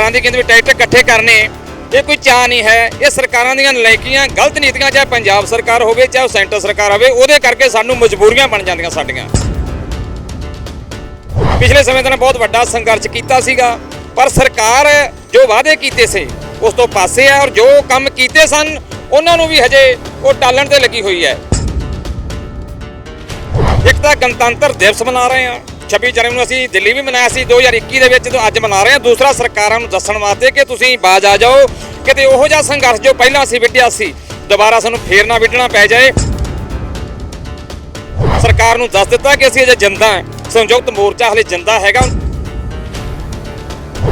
ਹਜ਼ਾਰਾਂ ਦੀ ਗਿਣਤੀ ਵਿੱਚ ਟਰੈਕਟਰ ਇਕੱਠੇ ਕਰਨੇ, ਇਹ ਕੋਈ ਚਾਹ ਨਹੀਂ ਹੈ। ਇਹ ਸਰਕਾਰਾਂ ਦੀਆਂ ਨਲਾਇਕੀਆਂ, ਗਲਤ ਨੀਤੀਆਂ, ਚਾਹੇ ਪੰਜਾਬ ਸਰਕਾਰ ਹੋਵੇ, ਚਾਹੇ ਉਹ ਸੈਂਟਰ ਸਰਕਾਰ ਹੋਵੇ, ਉਹਦੇ ਕਰਕੇ ਸਾਨੂੰ ਮਜਬੂਰੀਆਂ ਬਣ ਜਾਂਦੀਆਂ ਸਾਡੀਆਂ। ਪਿਛਲੇ ਸਮੇਂ ਤੋਂ ਬਹੁਤ ਵੱਡਾ ਸੰਘਰਸ਼ ਕੀਤਾ ਸੀਗਾ, ਪਰ ਸਰਕਾਰ ਜੋ ਵਾਅਦੇ ਕੀਤੇ ਸੀ, ਉਸ ਤੋਂ ਪਾਸੇ ਹੈ ਔਰ ਜੋ ਕੰਮ ਕੀਤੇ ਸਨ, ਉਹਨਾਂ ਨੂੰ ਵੀ ਹਜੇ ਉਹ ਟਾਲਣ ਤੇ ਲੱਗੀ ਹੋਈ ਹੈ। ਇੱਕ ਤਾਂ ਗਣਤੰਤਰ ਦਿਵਸ ਮਨਾ ਰਹੇ ਹਾਂ। 26 ਜਨਵਰੀ ਨੂੰ ਅਸੀਂ ਦਿੱਲੀ ਵੀ ਮਨਾਇਆ ਸੀ 2021 ਦੇ ਵਿੱਚ ਤੇ ਅੱਜ ਮਨਾ ਰਹੇ ਹਾਂ, ਦੂਸਰਾ ਸਰਕਾਰਾਂ ਨੂੰ ਦੱਸਣ ਵਾਸਤੇ ਕਿ ਤੁਸੀਂ ਬਾਜ ਆ ਜਾਓ, ਕਿਤੇ ਉਹੋ ਜਿਹਾ ਸੰਘਰਸ਼ ਜੋ ਪਹਿਲਾਂ ਅਸੀਂ ਵਿੱਢਿਆ ਸੀ, ਦੁਬਾਰਾ ਸਾਨੂੰ ਫੇਰ ਨਾ ਵਿੱਢਣਾ ਪੈ ਜਾਏ। ਸਰਕਾਰ ਨੂੰ ਦੱਸ ਦਿੱਤਾ ਕਿ ਅਸੀਂ ਅਜੇ ਜਿੰਦਾ ਹਾਂ, ਸੰਯੁਕਤ ਮੋਰਚਾ ਹਲੇ ਜਿੰਦਾ ਹੈਗਾ।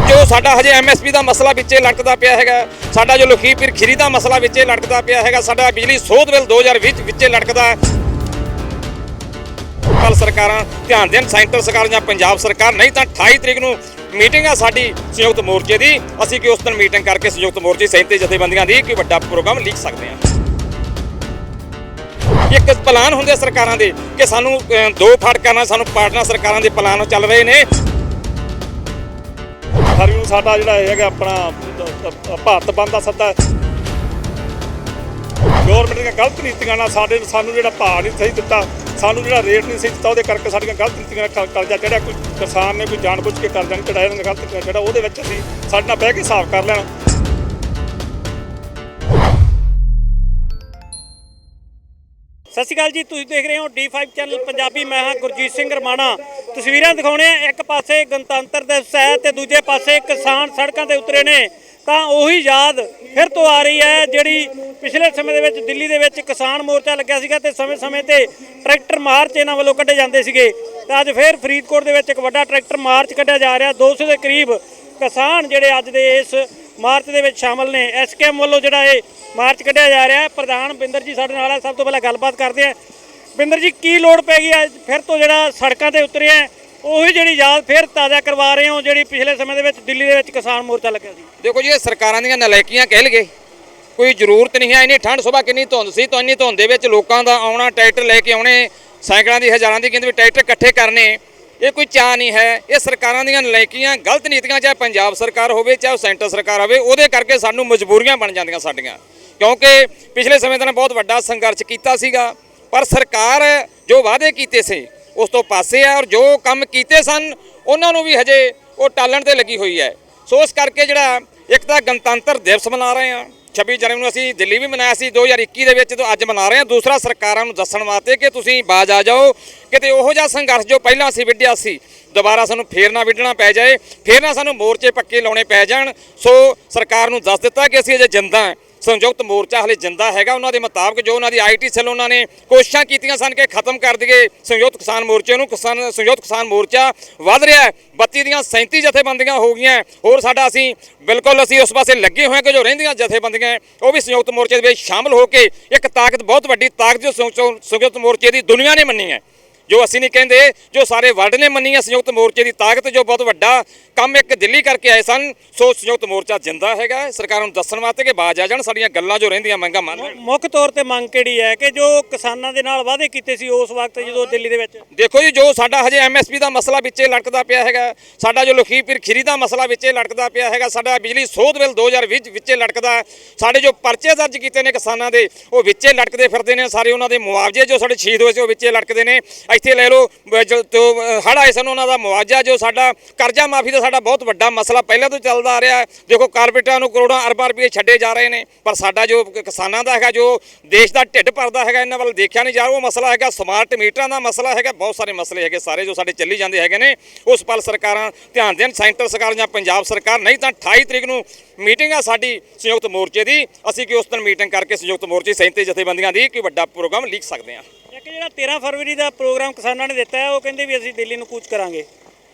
ਜੋ ਸਾਡਾ ਹਜੇ ਐਮਐਸਪੀ ਦਾ ਮਸਲਾ ਵਿੱਚੇ ਲਟਕਦਾ ਪਿਆ ਹੈਗਾ, ਸਾਡਾ ਜੋ ਲਖੀਪੁਰ ਖੀਰੀ ਦਾ ਮਸਲਾ ਵਿੱਚੇ ਲਟਕਦਾ ਪਿਆ ਹੈਗਾ, ਸਾਡਾ ਬਿਜਲੀ ਸੋਧ ਬਿੱਲ 2020 ਵਿੱਚੇ ਲਟਕਦਾ ਹੈ। ਕੱਲ ਸਰਕਾਰਾਂ ਧਿਆਨ ਦੇਣ, ਸੈਂਟਰ ਸਰਕਾਰ ਜਾਂ ਪੰਜਾਬ ਸਰਕਾਰ ਨਹੀਂ ਤਾਂ 28 ਤਰੀਕ ਨੂੰ ਮੀਟਿੰਗ ਆ ਸਾਡੀ ਸੰਯੁਕਤ ਮੋਰਚੇ ਦੀ। ਅਸੀਂ ਕਿ ਉਸ ਦਿਨ ਮੀਟਿੰਗ ਕਰਕੇ ਸੰਯੁਕਤ ਮੋਰਚੇ 37 ਜਥੇਬੰਦੀਆਂ ਦੀ ਕੋਈ ਵੱਡਾ ਪ੍ਰੋਗਰਾਮ ਲਿਖ ਸਕਦੇ ਹਾਂ ਇੱਕ ਪਲਾਨ ਹੁੰਦੇ ਸਰਕਾਰਾਂ ਦੇ ਕਿ ਸਾਨੂੰ ਦੋ ਫੜ ਕਰਨਾ ਸਾਨੂੰ ਪਾਰਟਨਰ ਸਰਕਾਰਾਂ ਦੇ ਪਲਾਨ ਚੱਲ ਰਹੇ ਨੇ। ਹਰ ਨੂੰ ਸਾਡਾ ਜਿਹੜਾ ਹੈਗਾ ਆਪਣਾ ਭਾਰਤ ਬੰਦ ਦਾ ਸੱਦਾ। ਗਵਰਨਮੈਂਟ ਦੀਆਂ ਗਲਤ ਨੀਤੀਆਂ ਨਾਲ ਸਾਡੇ, ਸਾਨੂੰ ਜਿਹੜਾ ਭਾਅ ਨਹੀਂ ਸਹੀ ਦਿੱਤਾ। ਸਾਨੂੰ ਜਿਹੜਾ ਰੇਟ ਨਹੀਂ ਸੀ ਦਿੱਤਾ, ਉਹਦੇ ਕਰਕੇ ਸਾਡੀਆਂ ਗਲਤ ਨੀਤੀਆਂ ਨਾਲ ਕਰ- ਕਰਜ਼ਾ ਚੜਿਆ। ਕੋਈ ਕਿਸਾਨ ਨੇ ਕੋਈ ਜਾਣਬੁੱਝ ਕੇ ਕਰਜ਼ਾ ਨਹੀਂ ਚੜਾਇਆ ਉਹਨਾਂ ਗਲਤ ਜਿਹੜਾ ਉਹਦੇ ਵਿੱਚ ਅਸੀਂ ਸਾਡੇ ਨਾਲ ਬਹਿ ਕੇ ਸਾਫ਼ ਕਰ ਲੈਣਾ। ਸਤਿ ਸ਼੍ਰੀ ਅਕਾਲ ਜੀ, ਤੁਸੀਂ ਦੇਖ ਰਹੇ ਹੋ D5 ਚੈਨਲ ਪੰਜਾਬੀ, ਮੈਂ ਹਾਂ ਗੁਰਜੀਤ ਸਿੰਘ ਰਮਾਣਾ। ਤਸਵੀਰਾਂ ਦਿਖਾਉਣੇ ਆ, ਇੱਕ ਪਾਸੇ ਗਣਤੰਤਰ ਦਿਵਸ ਹੈ ਤੇ ਦੂਜੇ ਪਾਸੇ ਕਿਸਾਨ ਸੜਕਾਂ ਤੇ ਉਤਰੇ ਨੇ। ਤਾਂ ਉਹੀ ਯਾਦ ਫਿਰ ਤੋਂ ਆ ਰਹੀ ਹੈ, ਜਿਹੜੀ ਪਿਛਲੇ ਸਮੇਂ ਦੇ ਵਿੱਚ ਦਿੱਲੀ ਦੇ ਵਿੱਚ ਕਿਸਾਨ ਮੋਰਚਾ ਲੱਗਿਆ ਸੀਗਾ ਤੇ ਸਮੇਂ-ਸਮੇਂ ਤੇ ਟਰੈਕਟਰ ਮਾਰਚ ਇਹਨਾਂ ਵੱਲੋਂ ਕੱਢੇ ਜਾਂਦੇ ਸੀਗੇ। ਤੇ ਅੱਜ ਫਿਰ ਫਰੀਦਕੋਟ ਦੇ ਵਿੱਚ ਇੱਕ ਵੱਡਾ ਟਰੈਕਟਰ ਮਾਰਚ ਕੱਢਿਆ ਜਾ ਰਿਹਾ। 200 ਦੇ ਕਰੀਬ ਕਿਸਾਨ ਜਿਹੜੇ ਅੱਜ ਦੇ ਇਸ ਮਾਰਚ ਦੇ ਵਿੱਚ ਸ਼ਾਮਲ ਨੇ। ਐਸਕੇਐਮ ਵੱਲੋਂ ਜਿਹੜਾ ਇਹ ਮਾਰਚ ਕੱਢਿਆ ਜਾ ਰਿਹਾ ਹੈ। ਪ੍ਰਧਾਨ ਬਿੰਦਰ ਜੀ ਸਾਡੇ ਨਾਲ ਹੈ ਸਭ ਤੋਂ ਪਹਿਲਾਂ ਗੱਲਬਾਤ ਕਰਦੇ ਆ। ਬਿੰਦਰ ਜੀ, ਕੀ ਲੋੜ ਪੈ ਗਈ ਅੱਜ ਫਿਰ ਤੋਂ ਜਿਹੜਾ ਸੜਕਾਂ ਤੇ ਉਤਰੇ ਆ ਉਹੀ ਜਿਹੜੀ ਯਾਦ ਫਿਰ ਤਾਜ਼ਾ ਕਰਵਾ ਰਹੇ ਹੋ ਜਿਹੜੀ ਪਿਛਲੇ ਸਮੇਂ ਦੇ ਵਿੱਚ ਦਿੱਲੀ ਦੇ ਵਿੱਚ ਕਿਸਾਨ ਮੋਰਚਾ ਲੱਗਿਆ ਸੀ। ਦੇਖੋ ਜੀ, ਇਹ ਸਰਕਾਰਾਂ ਦੀਆਂ ਨਲਾਇਕੀਆਂ ਕਹਿ ਲਈਏ। ਕੋਈ ਜ਼ਰੂਰਤ ਨਹੀਂ ਹੈ, ਇੰਨੀ ਠੰਡ ਸੁਬਾ ਕਿੰਨੀ ਧੁੰਦ ਸੀ, ਤਾਂ ਇੰਨੀ ਧੁੰਦ ਦੇ ਵਿੱਚ ਲੋਕਾਂ ਦਾ ਆਉਣਾ, ਟਰੈਕਟਰ ਲੈ ਕੇ ਆਉਣੇ, ਸਾਈਕਲਾਂ ਦੀ, ਹਜ਼ਾਰਾਂ ਦੀ ਕਹਿੰਦੇ ਵੀ ਟਰੈਕਟਰ ਇਕੱਠੇ ਕਰਨੇ, ਇਹ ਕੋਈ ਚਾਹ ਨਹੀਂ ਹੈ। ਇਹ ਸਰਕਾਰਾਂ ਦੀਆਂ ਨਲਾਇਕੀਆਂ ਗਲਤ ਨੀਤੀਆਂ, ਚਾਹੇ ਪੰਜਾਬ ਸਰਕਾਰ ਹੋਵੇ, ਚਾਹੇ ਉਹ ਸੈਂਟਰ ਸਰਕਾਰ ਹੋਵੇ, ਉਹਦੇ ਕਰਕੇ ਸਾਨੂੰ ਮਜਬੂਰੀਆਂ ਬਣ ਜਾਂਦੀਆਂ ਸਾਡੀਆਂ। ਕਿਉਂਕਿ ਪਿਛਲੇ ਸਮੇਂ ਤੋਂ ਬਹੁਤ ਵੱਡਾ ਸੰਘਰਸ਼ ਕੀਤਾ ਸੀਗਾ, ਪਰ ਸਰਕਾਰ ਜੋ ਵਾਅਦੇ ਕੀਤੇ ਸੀ ਉਸ ਤੋਂ ਪਾਸੇ ਹੈ ਔਰ ਜੋ ਕੰਮ ਕੀਤੇ ਸਨ, ਉਹਨਾਂ ਨੂੰ ਵੀ ਹਜੇ ਉਹ ਟਾਲਣ ਤੇ ਲੱਗੀ ਹੋਈ ਹੈ। ਸੋ ਇਸ ਕਰਕੇ ਜਿਹੜਾ ਇੱਕ ਤਾਂ ਗਣਤੰਤਰ ਦਿਵਸ ਮਨਾ ਰਹੇ ਹਾਂ। 26 ਜਨਵਰੀ ਨੂੰ ਅਸੀਂ ਦਿੱਲੀ ਵੀ ਮਨਾਇਆ ਸੀ 2021 ਦੇ ਵਿੱਚ ਤੇ ਅੱਜ ਮਨਾ ਰਹੇ ਹਾਂ, ਦੂਸਰਾ ਸਰਕਾਰਾਂ ਨੂੰ ਦੱਸਣ ਵਾਸਤੇ ਕਿ ਤੁਸੀਂ ਬਾਜ ਆ ਜਾਓ ਕਿਤੇ ਉਹੋ ਜਿਹਾ ਸੰਘਰਸ਼ ਜੋ ਪਹਿਲਾਂ ਅਸੀਂ ਵਿੱਢਿਆ ਸੀ, ਦੁਬਾਰਾ ਸਾਨੂੰ ਫੇਰ ਨਾ ਵਿੱਢਣਾ ਪੈ ਜਾਏ, ਫੇਰ ਨਾ ਸਾਨੂੰ ਮੋਰਚੇ ਪੱਕੇ ਲਾਉਣੇ ਪੈ ਜਾਣ। ਸੋ ਸਰਕਾਰ ਨੂੰ ਦੱਸ ਦਿੱਤਾ ਕਿ ਅਸੀਂ ਅਜੇ ਜਿੰਦਾ ਹਾਂ। ਸੰਯੁਕਤ ਮੋਰਚਾ ਹਲੇ ਜਿੰਦਾ ਹੈਗਾ, ਉਹਨਾਂ ਦੇ ਮੁਤਾਬਕ ਜੋ ਉਹਨਾਂ ਦੀ ਆਈਟੀ ਸੈੱਲ ਉਹਨਾਂ ਨੇ ਕੋਸ਼ਿਸ਼ਾਂ ਕੀਤੀਆਂ ਸਨ ਕਿ ਖਤਮ ਕਰ ਦਈਏ। ਸੰਯੁਕਤ ਕਿਸਾਨ ਮੋਰਚੇ ਨੂੰ ਕਿਸਾਨ ਸੰਯੁਕਤ ਕਿਸਾਨ ਮੋਰਚਾ ਵੱਧ ਰਿਹਾ ਹੈ। 32 ਦੀਆਂ 37 ਜਥੇਬੰਦੀਆਂ ਹੋ ਗਈਆਂ ਹੋਰ ਸਾਡਾ ਅਸੀਂ ਬਿਲਕੁਲ ਅਸੀਂ ਉਸ ਪਾਸੇ ਲੱਗੇ ਹੋਏ ਹਾਂ ਕਿ ਜੋ ਰਹਿੰਦੀਆਂ ਜਥੇਬੰਦੀਆਂ ਉਹ ਵੀ ਸੰਯੁਕਤ ਮੋਰਚੇ ਦੇ ਵਿੱਚ ਸ਼ਾਮਲ ਹੋ ਕੇ ਇੱਕ ਤਾਕਤ, ਬਹੁਤ ਵੱਡੀ ਤਾਕਤ ਜੋ ਸੰਯੁਕਤ ਸੰਯੁਕਤ ਮੋਰਚੇ ਦੀ ਦੁਨੀਆ ਨੇ ਮੰਨੀ ਹੈ। ਜੋ ਅਸੀਂ ਨਹੀਂ ਕਹਿੰਦੇ ਜੋ ਸਾਰੇ ਵਰਲਡ ਨੇ ਮੰਨੀ ਹੈ ਸੰਯੁਕਤ ਮੋਰਚੇ ਦੀ ਤਾਕਤ ਜੋ ਬਹੁਤ ਵੱਡਾ ਕੰਮ ਇੱਕ ਦਿੱਲੀ ਕਰਕੇ ਆਏ ਸਨ ਸੋ ਸੰਯੁਕਤ ਮੋਰਚਾ ਜਿੰਦਾ ਹੈਗਾ। ਸਰਕਾਰ ਨੂੰ ਦੱਸਣ ਵਾਸਤੇ ਕਿ ਬਾਜ ਆ ਜਾਣ ਸਾਡੀਆਂ ਗੱਲਾਂ ਜੋ ਰਹਿੰਦੀਆਂ ਮੰਗਾਂ ਮੰਨ ਲੈਣ ਮੁੱਖ ਤੌਰ ਤੇ ਮੰਗ ਕਿਹੜੀ ਹੈ ਕਿ ਜੋ ਕਿਸਾਨਾਂ ਦੇ ਨਾਲ ਵਾਅਦੇ ਕੀਤੇ ਸੀ ਉਸ ਵਕਤ ਜਦੋਂ ਦਿੱਲੀ ਦੇ ਵਿੱਚ ਦੇਖੋ ਜੀ ਜੋ ਸਾਡਾ ਹਜੇ ਐਮਐਸਪੀ ਦਾ ਮਸਲਾ ਵਿੱਚੇ ਲਟਕਦਾ ਪਿਆ ਹੈਗਾ ਸਾਡਾ ਜੋ ਲਖੀਪੁਰ ਖੀਰੀ ਦਾ ਮਸਲਾ ਵਿੱਚੇ ਲਟਕਦਾ ਪਿਆ ਹੈਗਾ ਸਾਡਾ ਬਿਜਲੀ ਸੋਧ ਬਿੱਲ 2020 ਵਿੱਚੇ ਲਟਕਦਾ। ਸਾਡੇ ਜੋ ਪਰਚੇ ਦਰਜ ਕੀਤੇ ਨੇ ਕਿਸਾਨਾਂ ਦੇ ਉਹ ਵਿੱਚੇ ਲਟਕਦੇ ਫਿਰਦੇ ਨੇ ਸਾਰੇ ਉਹਨਾਂ ਦੇ ਮੁਆਵਜ਼ੇ ਜੋ ਸਾਡੇ ਸ਼ਹੀਦ ਹੋਏ ਸੀ ਉਹ ਵਿੱਚੇ ਲਟਕਦੇ ਨੇ ਇੱਥੇ ਲੈ ਲਓ, ਬ- ਹੜ ਆਏ ਸਨ, ਉਹਨਾਂ ਦਾ ਮੁਆਵਜ਼ਾ, ਜੋ ਸਾਡਾ ਕਰਜ਼ਾ ਮਾਫੀ ਦਾ ਸਾਡਾ ਬਹੁਤ ਵੱਡਾ ਮਸਲਾ ਪਹਿਲਾਂ ਤੋਂ ਚੱਲਦਾ ਆ ਰਿਹਾ ਦੇਖੋ ਕਾਰਪੋਰੇਟਾਂ ਨੂੰ ਕਰੋੜਾਂ ਅਰਬਾਂ ਰੁਪਏ ਛੱਡੇ ਜਾ ਰਹੇ ਨੇ, ਪਰ ਸਾਡਾ ਜੋ ਕਿਸਾਨਾਂ ਦਾ ਹੈਗਾ, ਜੋ ਦੇਸ਼ ਦਾ ਢਿੱਡ ਭਰਦਾ ਹੈਗਾ, ਇਹਨਾਂ ਵੱਲ ਦੇਖਿਆ ਨਹੀਂ ਜਾ ਰਿਹਾ। ਉਹ ਮਸਲਾ ਹੈਗਾ ਸਮਾਰਟ ਮੀਟਰਾਂ ਦਾ ਮਸਲਾ ਹੈਗਾ, ਬਹੁਤ ਸਾਰੇ ਮਸਲੇ ਹੈਗੇ ਸਾਰੇ ਜੋ ਸਾਡੇ ਚੱਲੀ ਜਾਂਦੇ ਹੈਗੇ ਨੇ। ਉਸ ਪਲ ਸਰਕਾਰਾਂ ਧਿਆਨ ਦੇਣ, ਸੈਂਟਰ ਸਰਕਾਰ ਜਾਂ ਪੰਜਾਬ ਸਰਕਾਰ ਨਹੀਂ, ਤਾਂ 28 ਤਰੀਕ ਨੂੰ ਮੀਟਿੰਗ ਆ ਸਾਡੀ ਸੰਯੁਕਤ ਮੋਰਚੇ ਦੀ। ਅਸੀਂ ਕਿ ਉਸ ਦਿਨ ਮੀਟਿੰਗ ਕਰਕੇ ਸੰਯੁਕਤ ਮੋਰਚੇ 37 ਜਥੇਬੰਦੀਆਂ ਦੀ ਕੋਈ ਵੱਡਾ ਪ੍ਰੋਗਰਾਮ ਲਿਖ ਸਕਦੇ ਹਾਂ। ਇੱਕ ਜਿਹੜਾ 13 ਫਰਵਰੀ ਦਾ ਪ੍ਰੋਗਰਾਮ ਕਿਸਾਨਾਂ ਨੇ ਦਿੱਤਾ ਹੈ, ਉਹ ਕਹਿੰਦੇ ਵੀ ਅਸੀਂ ਦਿੱਲੀ ਨੂੰ ਕੂਚ ਕਰਾਂਗੇ।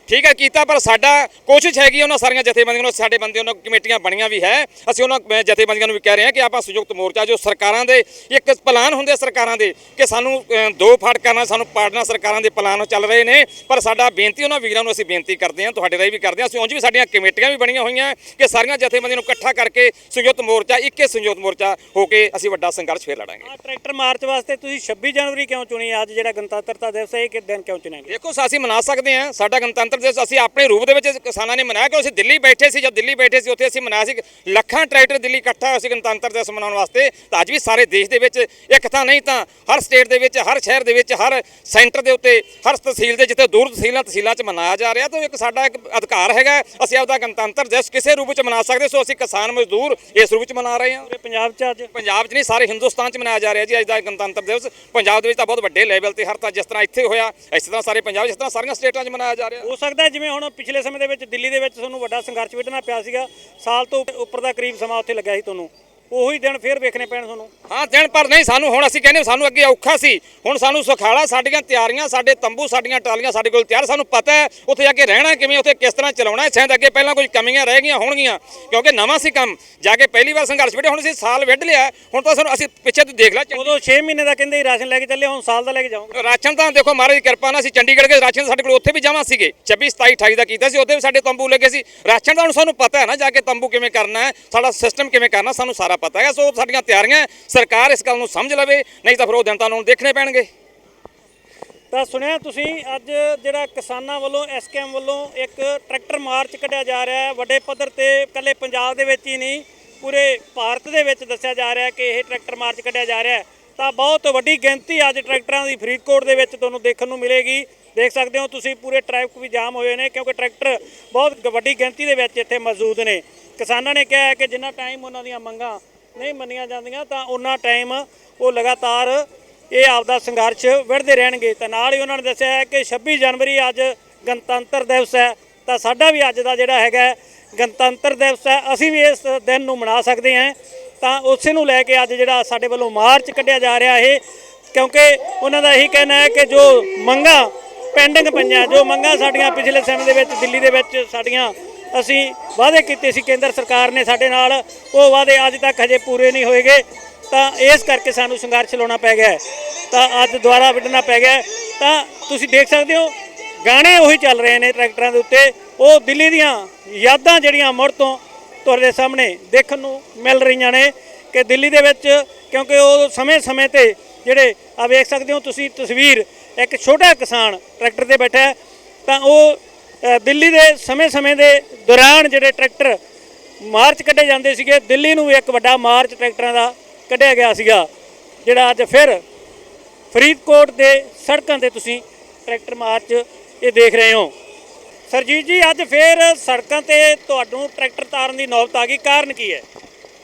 ਠੀਕ ਹੈ ਕੀਤਾ ਪਰ ਸਾਡਾ ਕੋਸ਼ਿਸ਼ ਹੈਗੀ ਉਹਨਾਂ ਸਾਰੀਆਂ ਜਥੇਬੰਦੀਆਂ ਨੂੰ ਸਾਡੇ ਬੰਦੇ ਉਹਨਾਂ ਕਮੇਟੀਆਂ ਬਣੀਆਂ ਵੀ ਹੈ। ਅਸੀਂ ਉਹਨਾਂ ਜਥੇਬੰਦੀਆਂ ਨੂੰ ਵੀ ਕਹਿ ਰਹੇ ਹਾਂ ਕਿ ਆਪਾਂ ਸੰਯੁਕਤ ਮੋਰਚਾ ਜੋ ਸਰਕਾਰਾਂ ਦੇ ਇੱਕ ਪਲਾਨ ਹੁੰਦੇ ਸਰਕਾਰਾਂ ਦੇ ਕਿ ਸਾਨੂੰ ਦੋ ਫੜ ਕਰਨਾ ਸਾਨੂੰ ਪਾੜਨਾ ਸਰਕਾਰਾਂ ਦੇ ਪਲਾਨ ਚੱਲ ਰਹੇ ਨੇ ਪਰ ਸਾਡਾ ਬੇਨਤੀ ਉਹਨਾਂ ਵੀਰਾਂ ਨੂੰ ਅਸੀਂ ਬੇਨਤੀ ਕਰਦੇ ਹਾਂ ਤੁਹਾਡੇ ਰਾਹੀਂ ਵੀ ਕਰਦੇ ਹਾਂ। ਅਸੀਂ ਉਂਝ ਵੀ ਸਾਡੀਆਂ ਕਮੇਟੀਆਂ ਵੀ ਬਣੀਆਂ ਹੋਈਆਂ ਕਿ ਸਾਰੀਆਂ ਜਥੇਬੰਦੀਆਂ ਨੂੰ ਇਕੱਠਾ ਕਰਕੇ ਸੰਯੁਕਤ ਮੋਰਚਾ ਇੱਕੇ ਸੰਯੁਕਤ ਮੋਰਚਾ ਹੋ ਕੇ ਅਸੀਂ ਵੱਡਾ ਸੰਘਰਸ਼ ਫੇਰ ਲੜਾਂਗੇ। ਟਰੈਕਟਰ ਮਾਰਚ ਵਾਸਤੇ ਤੁਸੀਂ 26 ਜਨਵਰੀ ਕਿਉਂ ਚੁਣੀ? ਅੱਜ ਜਿਹੜਾ ਗਣਤੰਤਰਤਾ ਦਿਵਸ ਹੈ ਇਹ ਕਿ ਦਿਨ ਕਿਉਂ ਚੁਣਿਆ ਦੇਖੋ ਅਸੀਂ ਮਨਾ ਸਕਦੇ ਹਾਂ ਸਾਡਾ ਗਣਤੰਤਰ ਗਣਤੰਤਰ ਦਿਵਸ ਅਸੀਂ ਆਪਣੇ ਰੂਪ ਦੇ ਵਿੱਚ ਕਿਸਾਨਾਂ ਨੇ ਮਨਾਇਆ ਕਿ ਅਸੀਂ ਦਿੱਲੀ ਬੈਠੇ ਸੀ ਜਦ ਦਿੱਲੀ ਬੈਠੇ ਸੀ ਉੱਥੇ ਅਸੀਂ ਮਨਾਇਆ ਸੀ ਲੱਖਾਂ ਟਰੈਕਟਰ ਦਿੱਲੀ ਇਕੱਠਾ ਹੋਇਆ ਸੀ ਗਣਤੰਤਰ ਦਿਵਸ ਮਨਾਉਣ ਵਾਸਤੇ। ਤਾਂ ਅੱਜ ਵੀ ਸਾਰੇ ਦੇਸ਼ ਦੇ ਵਿੱਚ ਇੱਕ ਤਾਂ ਨਹੀਂ ਤਾਂ ਹਰ ਸਟੇਟ ਦੇ ਵਿੱਚ ਹਰ ਸ਼ਹਿਰ ਦੇ ਵਿੱਚ ਹਰ ਸੈਂਟਰ ਦੇ ਉੱਤੇ ਹਰ ਤਹਿਸੀਲ ਦੇ ਜਿੱਥੇ ਦੂਰ ਤਹਿਸੀਲਾਂ ਤਹਿਸੀਲਾਂ 'ਚ ਮਨਾਇਆ ਜਾ ਰਿਹਾ। ਤਾਂ ਇੱਕ ਸਾਡਾ ਇੱਕ ਅਧਿਕਾਰ ਹੈਗਾ ਅਸੀਂ ਆਪਦਾ ਗਣਤੰਤਰ ਦਿਵਸ ਕਿਸੇ ਰੂਪ ਵਿੱਚ ਮਨਾ ਸਕਦੇ ਸੋ ਅਸੀਂ ਕਿਸਾਨ ਮਜ਼ਦੂਰ ਇਸ ਰੂਪ ਵਿੱਚ ਮਨਾ ਰਹੇ ਹਾਂ। ਪੰਜਾਬ 'ਚ ਅੱਜ? ਪੰਜਾਬ 'ਚ ਨਹੀਂ ਸਾਰੇ ਹਿੰਦੁਸਤਾਨ 'ਚ ਮਨਾਇਆ ਜਾ ਰਿਹਾ ਜੀ ਅੱਜ ਦਾ ਗਣਤੰਤਰ ਦਿਵਸ। ਪੰਜਾਬ ਦੇ ਵਿੱਚ ਤਾਂ ਬਹੁਤ ਵੱਡੇ ਲੈਵਲ ਤੇ ਹਰ ਤਾਂ ਜਿਸ ਤਰ੍ਹਾਂ ਇੱਥੇ ਹੋਇਆ ਇਸੇ ਤਰ੍ਹਾਂ ਸਾਰੇ ਪੰਜਾਬ ਜਿਸ ਤਰ੍ਹਾਂ ਸਾਰੀਆਂ ਸਟੇਟਾਂ 'ਚ ਮਨਾਇਆ ਜਾ ਰਿਹਾ। ਸਕਦਾ ਜਿਵੇਂ ਹੁਣ ਪਿਛਲੇ ਸਮੇਂ ਦੇ ਵਿੱਚ ਦਿੱਲੀ ਦੇ ਵਿੱਚ ਤੁਹਾਨੂੰ ਵੱਡਾ ਸੰਘਰਸ਼ ਵਿੱਢਣਾ ਪਿਆ ਸੀਗਾ, ਸਾਲ ਤੋਂ ਉੱਪਰ ਦਾ ਕਰੀਬ ਸਮਾਂ ਉੱਥੇ ਲੱਗਿਆ ਸੀ ਤੁਹਾਨੂੰ। ਉਹੀ ਦਿਨ ਫੇਰ ਵੇਖਣੇ ਪੈਣ ਤੁਹਾਨੂੰ। ਹਾਂ ਦਿਨ ਪਰ ਨਹੀਂ ਸਾਨੂੰ ਹੁਣ ਅਸੀਂ ਕਹਿੰਦੇ ਸਾਨੂੰ ਅੱਗੇ ਔਖਾ ਸੀ। ਹੁਣ ਸਾਨੂੰ ਸੁਖਾਲਾ ਸਾਡੀਆਂ ਤਿਆਰੀਆਂ ਸਾਡੇ ਤੰਬੂ ਸਾਡੀਆਂ ਟਰਾਲੀਆਂ ਸਾਡੇ ਕੋਲ ਤਿਆਰ। ਸਾਨੂੰ ਪਤਾ ਹੈ ਉੱਥੇ ਜਾ ਕੇ ਰਹਿਣਾ ਕਿਵੇਂ ਉੱਥੇ ਕਿਸ ਤਰ੍ਹਾਂ ਚਲਾਉਣਾ ਹੈ। ਸ਼ਾਇਦ ਅੱਗੇ ਪਹਿਲਾਂ ਕੁਝ ਕਮੀਆਂ ਰਹਿ ਗਈਆਂ ਹੋਣਗੀਆਂ ਕਿਉਂਕਿ ਨਵਾਂ ਸੀ ਕੰਮ। ਜਾ ਕੇ ਪਹਿਲੀ ਵਾਰ ਸੰਘਰਸ਼ ਵਿੱਢੇ ਹੁਣ ਅਸੀਂ ਸਾਲ ਵਿੱਢ ਲਿਆ ਹੁਣ ਤਾਂ ਸਾਨੂੰ ਅਸੀਂ ਪਿੱਛੇ ਤੋਂ ਦੇਖ ਲਾ ਉਦੋਂ 6 ਮਹੀਨੇ ਦਾ ਕਹਿੰਦੇ ਰਾਸ਼ਨ ਲੈ ਕੇ ਚੱਲੇ ਹੁਣ ਸਾਲ ਦਾ ਲੈ ਕੇ ਜਾਓਗੇ। ਰਾਸ਼ਨ ਤਾਂ ਦੇਖੋ ਮਹਾਰਾਜ ਦੀ ਕਿਰਪਾ ਨਾਲ ਅਸੀਂ ਚੰਡੀਗੜ੍ਹ ਗਏ ਰਾਸ਼ਨ ਸਾਡੇ ਕੋਲ ਉੱਥੇ ਵੀ ਜਮ੍ਹਾਂ ਸੀਗੇ। 26 27 28 ਦਾ ਕੀਤਾ ਸੀ ਉੱਥੇ ਵੀ ਸਾਡੇ ਤੰਬੂ ਲੱਗੇ ਸੀ। ਰਾਸ਼ਨ ਦਾ ਹੁਣ ਸਾਨੂੰ ਪਤਾ ਹੈ ਨਾ ਜਾ ਕੇ ਤੰਬੂ ਕਿਵੇਂ ਕਰਨਾ ਹੈ ਸਾਡਾ ਸਿਸਟਮ ਕਿਵੇਂ ਕਰਨਾ ਸਾਨੂੰ ਸਾਰਾ ਪਤਾ ਹੈ ਸੋ ਸਾਡੀਆਂ ਤਿਆਰੀਆਂ ਸਰਕਾਰ ਇਸ ਗੱਲ ਨੂੰ ਸਮਝ ਲਵੇ, ਨਹੀਂ ਤਾਂ ਫਿਰ ਉਹ ਦਿਨ ਤਾਂ ਉਹਨੂੰ ਦੇਖਣੇ ਪੈਣਗੇ। ਤਾਂ ਸੁਣਿਆ ਤੁਸੀਂ, ਅੱਜ ਜਿਹੜਾ ਕਿਸਾਨਾਂ ਵੱਲੋਂ, ਐਸਕੇਐਮ ਵੱਲੋਂ ਇੱਕ ਟਰੈਕਟਰ ਮਾਰਚ ਕੱਢਿਆ ਜਾ ਰਿਹਾ ਹੈ। ਵੱਡੇ ਪੱਧਰ ਤੇ ਇਕੱਲੇ ਪੰਜਾਬ ਦੇ ਵਿੱਚ ਹੀ ਨਹੀਂ, ਪੂਰੇ ਭਾਰਤ ਦੇ ਵਿੱਚ ਦੱਸਿਆ ਜਾ ਰਿਹਾ ਕਿ ਇਹ ਟਰੈਕਟਰ ਮਾਰਚ ਕੱਢਿਆ ਜਾ ਰਿਹਾ ਹੈ। ਤਾਂ ਬਹੁਤ ਵੱਡੀ ਗਿਣਤੀ ਅੱਜ ਟਰੈਕਟਰਾਂ ਦੀ ਫਰੀਦਕੋਟ ਦੇ ਵਿੱਚ ਤੁਹਾਨੂੰ ਦੇਖਣ ਨੂੰ ਮਿਲੇਗੀ। ਦੇਖ ਸਕਦੇ ਹੋ ਤੁਸੀਂ, ਪੂਰੇ ਟ੍ਰੈਫਿਕ ਵੀ ਜਾਮ ਹੋਏ ਨੇ, ਕਿਉਂਕਿ ਟਰੈਕਟਰ ਬਹੁਤ ਵੱਡੀ ਗਿਣਤੀ ਦੇ ਵਿੱਚ ਇੱਥੇ ਮੌਜੂਦ ਨੇ। ਕਿਸਾਨਾਂ ਨੇ ਕਿਹਾ ਹੈ ਕਿ ਜਿੰਨਾ ਟਾਈਮ ਉਹਨਾਂ ਦੀਆਂ ਮੰਗਾਂ ਨਹੀਂ ਮੰਨੀਆਂ ਜਾਂਦੀਆਂ ਤਾਂ ਉਹਨਾਂ ਟਾਈਮ ਉਹ ਲਗਾਤਾਰ ਇਹ ਆਪਦਾ ਸੰਘਰਸ਼ ਵਿੜਦੇ ਰਹਿਣਗੇ। ਤਾਂ ਨਾਲ ਹੀ ਉਹਨਾਂ ਨੇ ਦੱਸਿਆ ਹੈ ਕਿ 26 ਜਨਵਰੀ ਅੱਜ ਗਣਤੰਤਰ ਦਿਵਸ ਹੈ। ਤਾਂ ਸਾਡਾ ਵੀ ਅੱਜ ਦਾ ਜਿਹੜਾ ਹੈਗਾ ਗਣਤੰਤਰ ਦਿਵਸ ਹੈ। ਅਸੀਂ ਵੀ ਇਸ ਦਿਨ ਨੂੰ ਮਨਾ ਸਕਦੇ ਹਾਂ। ਤਾਂ ਉਸੇ ਨੂੰ ਲੈ ਕੇ ਅੱਜ ਜਿਹੜਾ ਸਾਡੇ ਵੱਲੋਂ ਮਾਰਚ ਕੱਢਿਆ ਜਾ ਰਿਹਾ ਇਹ, ਕਿਉਂਕਿ ਉਹਨਾਂ ਦਾ ਇਹੀ ਕਹਿਣਾ ਹੈ ਕਿ ਜੋ ਮੰਗਾਂ ਪੈਂਡਿੰਗ ਪਈਆਂ, ਜੋ ਮੰਗਾਂ ਸਾਡੀਆਂ ਪਿਛਲੇ ਸਮੇਂ ਦੇ ਵਿੱਚ, ਦਿੱਲੀ ਦੇ ਵਿੱਚ ਸਾਡੀਆਂ ਅਸੀਂ ਵਾਅਦੇ ਕੀਤੇ ਸੀ, ਕੇਂਦਰ ਸਰਕਾਰ ਨੇ ਸਾਡੇ ਨਾਲ, ਉਹ ਵਾਅਦੇ ਅੱਜ ਤੱਕ ਹਜੇ ਪੂਰੇ ਨਹੀਂ ਹੋਏਗੇ। ਤਾਂ ਇਸ ਕਰਕੇ ਸਾਨੂੰ ਸੰਘਰਸ਼ ਲਾਉਣਾ ਪੈ ਗਿਆ ਤਾਂ ਅੱਜ ਦੁਬਾਰਾ ਵਿੱਢਣਾ ਪੈ ਗਿਆ ਤਾਂ ਤੁਸੀਂ ਦੇਖ ਸਕਦੇ ਹੋ, ਗਾਣੇ ਉਹੀ ਚੱਲ ਰਹੇ ਨੇ ਟਰੈਕਟਰਾਂ ਦੇ ਉੱਤੇ। ਉਹ ਦਿੱਲੀ ਦੀਆਂ ਯਾਦਾਂ ਜਿਹੜੀਆਂ ਮੁੜ ਤੋਂ ਤੁਹਾਡੇ ਸਾਹਮਣੇ ਦੇਖਣ ਨੂੰ ਮਿਲ ਰਹੀਆਂ ਨੇ ਕਿ ਦਿੱਲੀ ਦੇ ਵਿੱਚ, ਕਿਉਂਕਿ ਉਹ ਸਮੇਂ-ਸਮੇਂ ਤੇ ਜਿਹੜੇ ਆ ਵੇਖ ਸਕਦੇ ਹੋ ਤੁਸੀਂ ਤਸਵੀਰ, ਇੱਕ ਛੋਟਾ ਕਿਸਾਨ ਟਰੈਕਟਰ ਤੇ ਬੈਠਾ ਤਾਂ ਉਹ ਦਿੱਲੀ ਦੇ ਸਮੇਂ-ਸਮੇਂ ਦੇ ਦੌਰਾਨ ਜਿਹੜੇ ਟਰੈਕਟਰ ਮਾਰਚ ਕੱਢੇ ਜਾਂਦੇ ਸੀਗੇ, ਦਿੱਲੀ ਨੂੰ ਇੱਕ ਵੱਡਾ ਮਾਰਚ ਟਰੈਕਟਰਾਂ ਦਾ ਕੱਢਿਆ ਗਿਆ ਸੀਗਾ, ਜਿਹੜਾ ਅੱਜ ਫਿਰ ਫਰੀਦਕੋਟ ਦੇ ਸੜਕਾਂ ਤੇ ਤੁਸੀਂ ਟਰੈਕਟਰ ਮਾਰਚ ਇਹ ਦੇਖ ਰਹੇ ਹੋ। ਸਰਜੀਤ ਜੀ, ਅੱਜ ਫਿਰ ਸੜਕਾਂ ਤੇ ਤੁਹਾਨੂੰ ਟਰੈਕਟਰ ਤਾਰਨ ਦੀ ਨੌਬਤ ਆ ਗਈ, ਕਾਰਨ ਕੀ ਹੈ?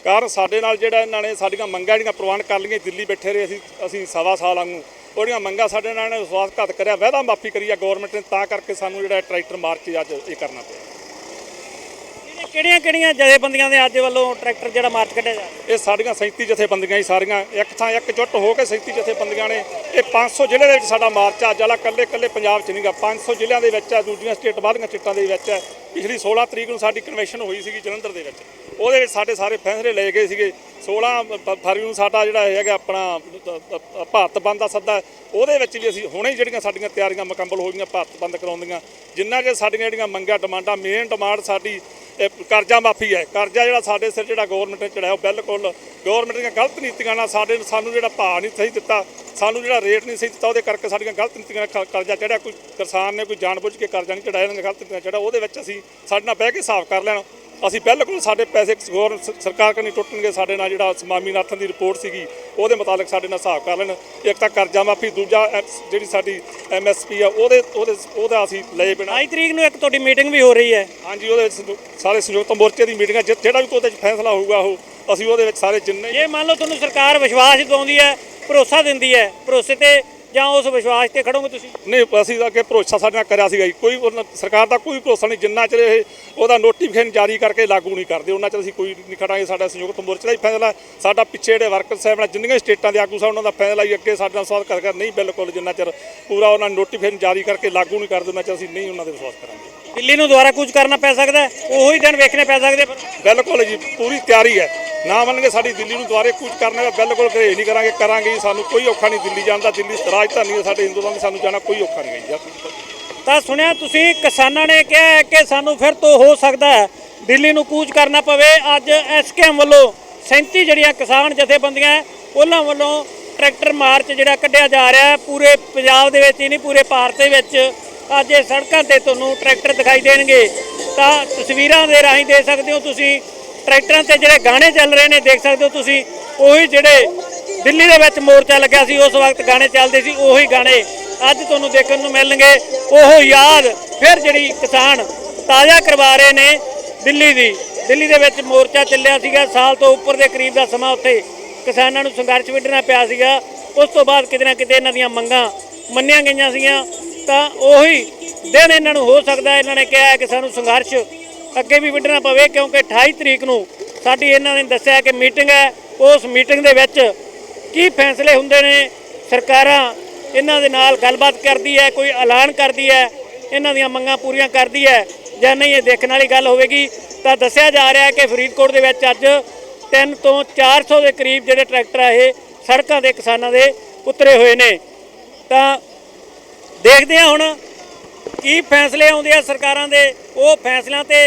ਕਾਰਨ ਸਾਡੇ ਨਾਲ ਜਿਹੜਾ ਇਹਨਾਂ ਨੇ ਸਾਡੀਆਂ ਮੰਗਾਂ ਜਿਹੜੀਆਂ ਪ੍ਰਵਾਨ ਕਰ ਲਈਆਂ, ਦਿੱਲੀ ਬੈਠੇ ਰਹੇ ਅਸੀਂ ਅਸੀਂ ਸਵਾ ਸਾਲ ਵਾਂਗੂ। ਉਹਦੀਆਂ ਮੰਗਾਂ ਸਾਡੇ ਨਾਲ ਇਹਨਾਂ ਨੇ ਵਿਸ਼ਵਾਸਘਾਤ ਕਰਿਆ, ਵਾਅਦਾ ਮਾਫੀ ਕਰੀ ਆ ਗਵਰਨਮੈਂਟ ਨੇ, ਤਾਂ ਕਰਕੇ ਸਾਨੂੰ ਜਿਹੜਾ ਟਰੈਕਟਰ ਮਾਰਚ ਅੱਜ ਇਹ ਕਰਨਾ ਪਿਆ। ਕਿਹੜੀਆਂ ਕਿਹੜੀਆਂ ਜਥੇਬੰਦੀਆਂ ਦੇ ਅੱਜ ਵੱਲੋਂ ਟਰੈਕਟਰ ਜਿਹੜਾ ਮਾਰਚ ਕੱਢਿਆ ਜਾ ਰਿਹਾ? ਇਹ ਸਾਡੀਆਂ 37 ਜਥੇਬੰਦੀਆਂ ਹੀ ਸਾਰੀਆਂ, ਇੱਕ ਥਾਂ ਇੱਕ ਜੁੱਟ ਹੋ ਕੇ 37 ਜਥੇਬੰਦੀਆਂ ਨੇ। ਇਹ 500 ਜ਼ਿਲ੍ਹੇ ਦੇ ਵਿੱਚ ਸਾਡਾ ਮਾਰਚ ਆ ਜਿਹੜਾ ਕੱਲੇ ਕੱਲੇ ਪੰਜਾਬ 'ਚ ਨਹੀਂਗਾ। 500 ਜ਼ਿਲ੍ਹਿਆਂ ਦੇ ਵਿੱਚ ਆ, ਦੂਜੀਆਂ ਸਟੇਟ ਬਾਹਰਲੀਆਂ ਸਟੇਟਾਂ ਦੇ ਵਿੱਚ ਹੈ ਪਿਛਲੀ 16 ਤਰੀਕ ਨੂੰ ਸਾਡੀ ਕਨਵੈਨਸ਼ਨ ਹੋਈ ਸੀਗੀ ਜਲੰਧਰ ਦੇ ਵਿੱਚ। ਉਹਦੇ ਵਿੱਚ ਸਾਡੇ ਸਾਰੇ ਫੈਸਲੇ ਲਏ ਗਏ ਸੀਗੇ। 16 ਫ- ਫਰਵਰੀ ਨੂੰ ਸਾਡਾ ਜਿਹੜਾ ਹੈਗਾ ਆਪਣਾ ਭਾਰਤ ਬੰਦ ਦਾ ਸੱਦਾ। ਉਹਦੇ ਵਿੱਚ ਵੀ ਅਸੀਂ ਹੁਣੇ ਜਿਹੜੀਆਂ ਸਾਡੀਆਂ ਤਿਆਰੀਆਂ ਮੁਕੰਮਲ ਹੋ ਗਈਆਂ, ਭਾਰਤ ਬੰਦ ਕਰਾਉਣ ਜਿੰਨਾ ਕਿ ਸਾਡੀਆਂ ਜਿਹੜੀਆਂ ਮੰਗਾਂ, ਡਿਮਾਂਡਾਂ ਮੇਨ ਡਿਮਾਂਡ ਸਾਡੀ ਇਹ ਕਰਜ਼ਾ ਮਾਫੀ ਹੈ। ਕਰਜ਼ਾ ਜਿਹੜਾ ਸਾਡੇ ਸਿਰ ਜਿਹੜਾ ਗਵਰਨਮੈਂਟ ਨੇ ਚੜਾਇਆ ਉਹ ਬਿਲਕੁਲ ਗਵਰਨਮੈਂਟ ਦੀਆਂ ਗਲਤ ਨੀਤੀਆਂ ਨਾਲ ਸਾਡੇ ਸਾਨੂੰ ਜਿਹੜਾ ਭਾਅ ਨਹੀਂ ਸਹੀ ਦਿੱਤਾ, ਸਾਨੂੰ ਜਿਹੜਾ ਰੇਟ ਨਹੀਂ ਸਹੀ ਦਿੱਤਾ, ਉਹਦੇ ਕਰਕੇ ਸਾਡੀਆਂ ਗਲਤ ਨੀਤੀਆਂ ਨਾਲ ਕ- ਕਰਜ਼ਾ ਚੜਿਆ ਕੋਈ ਕਿਸਾਨ ਨੇ ਕੋਈ ਜਾਣਬੁੱਝ ਕੇ ਕਰਜ਼ਾ ਨਹੀਂ ਚੜਾਇਆ ਇਹਨਾਂ ਨੇ ਗਲਤ ਨੀਤੀਆਂ ਚੜਿਆ ਉਹਦੇ ਵਿੱਚ ਅਸੀਂ ਸਾਡੇ ਨਾਲ ਬਹਿ ਕੇ ਹਿਸਾਬ ਕਰ ਲੈਣ। ਅਸੀਂ ਬਿਲਕੁਲ ਸਾਡੇ ਪੈਸੇ ਗੌਰ ਸਰਕਾਰ ਕਨੀ ਟੁੱਟਣਗੇ ਸਾਡੇ ਨਾਲ ਜਿਹੜਾ ਸਮਾਮੀਨਾਥਨ ਦੀ ਰਿਪੋਰਟ ਸੀਗੀ ਉਹਦੇ ਮੁਤਾਲਕ ਸਾਡੇ ਨਾਲ ਹਿਸਾਬ ਕਰ ਲੈਣ। ਇੱਕ ਤਾਂ ਕਰਜ਼ਾ ਮਾਫੀ ਦੂਜਾ ਜਿਹੜੀ ਸਾਡੀ ਐਮਐਸਪੀ ਆ ਉਹਦੇ ਉਹਦੇ ਉਹਦਾ ਅਸੀਂ ਲਏ ਬਿਨਾਂ। 22 ਤਰੀਕ ਨੂੰ ਇੱਕ ਤੁਹਾਡੀ ਮੀਟਿੰਗ ਵੀ ਹੋ ਰਹੀ ਹੈ। ਹਾਂਜੀ ਉਹਦੇ ਵਿੱਚ ਸਾਰੇ ਸੰਯੁਕਤ ਮੋਰਚੇ ਦੀ ਮੀਟਿੰਗ ਹੈ ਜਿਹੜਾ ਵੀ ਕੋਈ ਉਹਦੇ ਵਿੱਚ ਫੈਸਲਾ ਹੋਊਗਾ ਉਹ ਅਸੀਂ ਉਹਦੇ ਵਿੱਚ ਸਾਰੇ ਜਿੰਨੇ ਜੇ ਮੰਨ ਲਓ ਤੁਹਾਨੂੰ ਸਰਕਾਰ ਵਿਸ਼ਵਾਸ ਦਿਵਾਉਂਦੀ ਹੈ ਭਰੋਸਾ ਦਿੰਦੀ ਹੈ ਭਰੋਸੇ ਤੇ ਜਾਂ ਉਸ ਵਿਸ਼ਵਾਸ ਤੇ ਖੜੋਗੇ ਤੁਸੀਂ? ਨਹੀਂ, ਅਸੀਂ ਤਾਂ ਅੱਗੇ ਭਰੋਸਾ ਸਾਡੇ ਨਾਲ ਕਰਿਆ ਸੀਗਾ ਜੀ। ਕੋਈ ਉਹਨਾਂ- ਸਰਕਾਰ ਦਾ ਕੋਈ ਭਰੋਸਾ ਨਹੀਂ। ਜਿੰਨਾ ਚਿਰ ਇਹ ਉਹਦਾ ਨੋਟੀਫਿਕੇਸ਼ਨ ਜਾਰੀ ਕਰਕੇ ਲਾਗੂ ਨਹੀਂ ਕਰਦੇ, ਉਹਨਾਂ ਚਿਰ ਅਸੀਂ ਕੋਈ ਨਹੀਂ ਖੜਾਂਗੇ। ਸਾਡਾ ਸੰਯੁਕਤ ਮੋਰਚੇ ਦਾ ਹੀ ਫੈਸਲਾ ਸਾਡਾ ਪਿੱਛੇ ਜਿਹੜੇ ਵਰਕਰ ਸਾਹਿਬ ਨਾਲ ਜਿੰਨੀਆਂ ਸਟੇਟਾਂ ਦੇ ਆਗੂ ਸਾਹਿਬ, ਉਹਨਾਂ ਦਾ ਫੈਸਲਾ ਹੀ ਅੱਗੇ ਸਾਡੇ ਨਾਲ ਸਵਾਲ ਕਰ ਕਰ ਨਹੀਂ ਬਿਲਕੁਲ ਜਿੰਨਾ ਚਿਰ ਪੂਰਾ ਉਹਨਾਂ ਨੋਟੀਫਿਕੇਸ਼ਨ ਜਾਰੀ ਕਰਕੇ ਲਾਗੂ ਨਹੀਂ ਕਰਦੇ, ਉਹਨਾਂ ਚਿਰ ਅਸੀਂ ਨਹੀਂ ਉਹਨਾਂ ਦੇ ਵਿਸ਼ਵਾਸ ਕਰਾਂਗੇ। ਦਿੱਲੀ ਨੂੰ ਦੁਬਾਰਾ ਕੁਝ ਕਰਨਾ ਪੈ ਸਕਦਾ ਹੈ? ਉਹੀ ਦਿਨ ਵੇਖਣੇ ਪੈ ਸਕਦੇ ਬਿਲਕੁਲ ਜੀ ਪੂਰੀ ਤਿਆਰੀ ਹੈ। ਨਾ ਮੰਨਗੇ ਸਾਡੀ ਦਿੱਲੀ ਨੂੰ ਦੁਆਰੇ ਕੁਝ ਕਰਨੇ ਦਾ ਬਿਲਕੁਲ ਘਰੇ ਨਹੀਂ ਕਰਾਂਗੇ ਕਰਾਂਗੇ ਜੀ ਸਾਨੂੰ ਕੋਈ ਔਖਾ ਨਹੀਂ ਦਿੱਲੀ ਜਾਣ ਦਾ ਦਿੱਲੀ ਰਾਜਧਾਨੀ ਹੈ ਸਾਡੇ ਦੀ ਸਾਨੂੰ ਜਾਣਾ ਕੋਈ ਔਖਾ ਨਹੀਂ ਹੈ ਜੀ। ਤਾਂ ਸੁਣਿਆ ਤੁਸੀਂ ਕਿਸਾਨਾਂ ਨੇ ਕਿਹਾ ਹੈ ਕਿ ਸਾਨੂੰ ਫਿਰ ਤੋਂ ਹੋ ਸਕਦਾ ਹੈ ਦਿੱਲੀ ਨੂੰ ਕੂਚ ਕਰਨਾ ਪਵੇ। ਅੱਜ ਐਸਕੇਐਮ ਵੱਲੋਂ 37 ਜਿਹੜੀਆਂ ਕਿਸਾਨ ਜਥੇਬੰਦੀਆਂ ਹੈ, ਉਹਨਾਂ ਵੱਲੋਂ ਟਰੈਕਟਰ ਮਾਰਚ ਜਿਹੜਾ ਕੱਢਿਆ ਜਾ ਰਿਹਾ ਹੈ ਪੂਰੇ ਪੰਜਾਬ ਦੇ ਵਿੱਚ ਹੀ ਨਹੀਂ ਪੂਰੇ ਭਾਰਤ ਦੇ ਵਿੱਚ। ਅੱਜ ਇਹ ਸੜਕਾਂ ਤੇ ਤੁਹਾਨੂੰ ਟਰੈਕਟਰ ਦਿਖਾਈ ਦੇਣਗੇ। ਤਾਂ ਤਸਵੀਰਾਂ ਦੇ ਰਾਹੀਂ ਦੇਖ ਸਕਦੇ ਹੋ ਤੁਸੀਂ, ਟਰੈਕਟਰਾਂ ਤੇ ਜਿਹੜੇ ਗਾਣੇ ਚੱਲ ਰਹੇ ਨੇ, ਦੇਖ ਸਕਦੇ ਹੋ ਤੁਸੀਂ, ਉਹੀ ਜਿਹੜੇ ਦਿੱਲੀ ਦੇ ਵਿੱਚ ਮੋਰਚਾ ਲੱਗਿਆ ਸੀ, ਉਸ ਵਕਤ ਗਾਣੇ ਚੱਲਦੇ ਸੀ, ਉਹੀ ਗਾਣੇ ਅੱਜ ਤੁਹਾਨੂੰ ਦੇਖਣ ਨੂੰ ਮਿਲਣਗੇ। ਉਹ ਯਾਦ ਫਿਰ ਜਿਹੜੀ ਕਿਸਾਨ ਤਾਜ਼ਾ ਕਰਵਾ ਰਹੇ ਨੇ ਦਿੱਲੀ ਦੀ। ਦਿੱਲੀ ਦੇ ਵਿੱਚ ਮੋਰਚਾ ਚੱਲਿਆ ਸੀਗਾ, ਸਾਲ ਤੋਂ ਉੱਪਰ ਦੇ ਕਰੀਬ ਦਾ ਸਮਾਂ ਉੱਥੇ ਕਿਸਾਨਾਂ ਨੂੰ ਸੰਘਰਸ਼ ਵਿੱਢਣਾ ਪਿਆ ਸੀਗਾ। ਉਸ ਤੋਂ ਬਾਅਦ ਕਿਤੇ ਨਾ ਕਿਤੇ ਇਹਨਾਂ ਦੀਆਂ ਮੰਗਾਂ ਮੰਨੀਆਂ ਗਈਆਂ ਸੀਗੀਆਂ। ਤਾਂ ਉਹੀ ਦਿਨ ਇਹਨਾਂ ਨੂੰ ਹੋ ਸਕਦਾ, ਇਹਨਾਂ ਨੇ ਕਿਹਾ ਕਿ ਸਾਨੂੰ ਸੰਘਰਸ਼ ਅੱਗੇ ਵੀ ਵਿੱਢਣਾ ਪਵੇ, ਕਿਉਂਕਿ 28 ਤਰੀਕ ਨੂੰ ਸਾਡੀ ਇਹਨਾਂ ਨੇ ਦੱਸਿਆ ਕਿ ਮੀਟਿੰਗ ਹੈ। ਉਸ ਮੀਟਿੰਗ ਦੇ ਵਿੱਚ ਕੀ ਫੈਸਲੇ ਹੁੰਦੇ ਨੇ, ਸਰਕਾਰਾਂ ਇਹਨਾਂ ਦੇ ਨਾਲ ਗੱਲਬਾਤ ਕਰਦੀ ਹੈ, ਕੋਈ ਐਲਾਨ ਕਰਦੀ ਹੈ, ਇਹਨਾਂ ਦੀਆਂ ਮੰਗਾਂ ਪੂਰੀਆਂ ਕਰਦੀ ਹੈ ਜਾਂ ਨਹੀਂ, ਇਹ ਦੇਖਣ ਵਾਲੀ ਗੱਲ ਹੋਵੇਗੀ। ਤਾਂ ਦੱਸਿਆ ਜਾ ਰਿਹਾ ਹੈ ਕਿ ਫਰੀਦਕੋਟ ਦੇ ਵਿੱਚ ਅੱਜ 3 ਤੋਂ 400 ਦੇ ਕਰੀਬ ਜਿਹੜੇ ਟਰੈਕਟਰ ਆ, ਇਹ ਸੜਕਾਂ ਦੇ ਕਿਸਾਨਾਂ ਦੇ ਉਤਰੇ ਹੋਏ ਨੇ। ਤਾਂ ਦੇਖਦੇ ਹਾਂ ਹੁਣ ਕੀ ਫੈਸਲੇ ਆਉਂਦੇ ਆ ਸਰਕਾਰਾਂ ਦੇ ਉਹ ਫੈਸਲਿਆਂ ਤੇ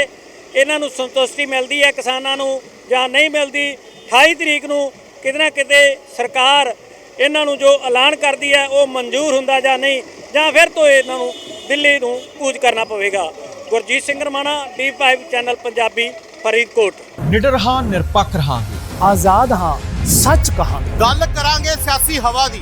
ਇਹਨਾਂ ਨੂੰ ਸੰਤੁਸ਼ਟੀ ਮਿਲਦੀ ਹੈ ਕਿਸਾਨਾਂ ਨੂੰ ਜਾਂ ਨਹੀਂ ਮਿਲਦੀ? 28 ਤਰੀਕ ਨੂੰ ਕਿਤੇ ਨਾ ਕਿਤੇ ਸਰਕਾਰ ਇਹਨਾਂ ਨੂੰ ਜੋ ਐਲਾਨ ਕਰਦੀ ਹੈ ਉਹ ਮਨਜ਼ੂਰ ਹੁੰਦਾ ਜਾਂ ਨਹੀਂ? ਜਾਂ ਫਿਰ ਤੋਂ ਇਹਨਾਂ ਨੂੰ ਦਿੱਲੀ ਨੂੰ ਕੂਚ ਕਰਨਾ ਪਵੇਗਾ? Gurjeet Singh Ramana D5 channel Punjabi Faridkot. ਨਿਡਰ ਹਾਂ ਨਿਰਪੱਖ ਰਹਾਂਗੇ। ਆਜ਼ਾਦ ਹਾਂ ਸੱਚ ਕਹਾਂਗੇ। ਗੱਲ ਕਰਾਂਗੇ ਸਿਆਸੀ ਹਵਾ ਦੀ।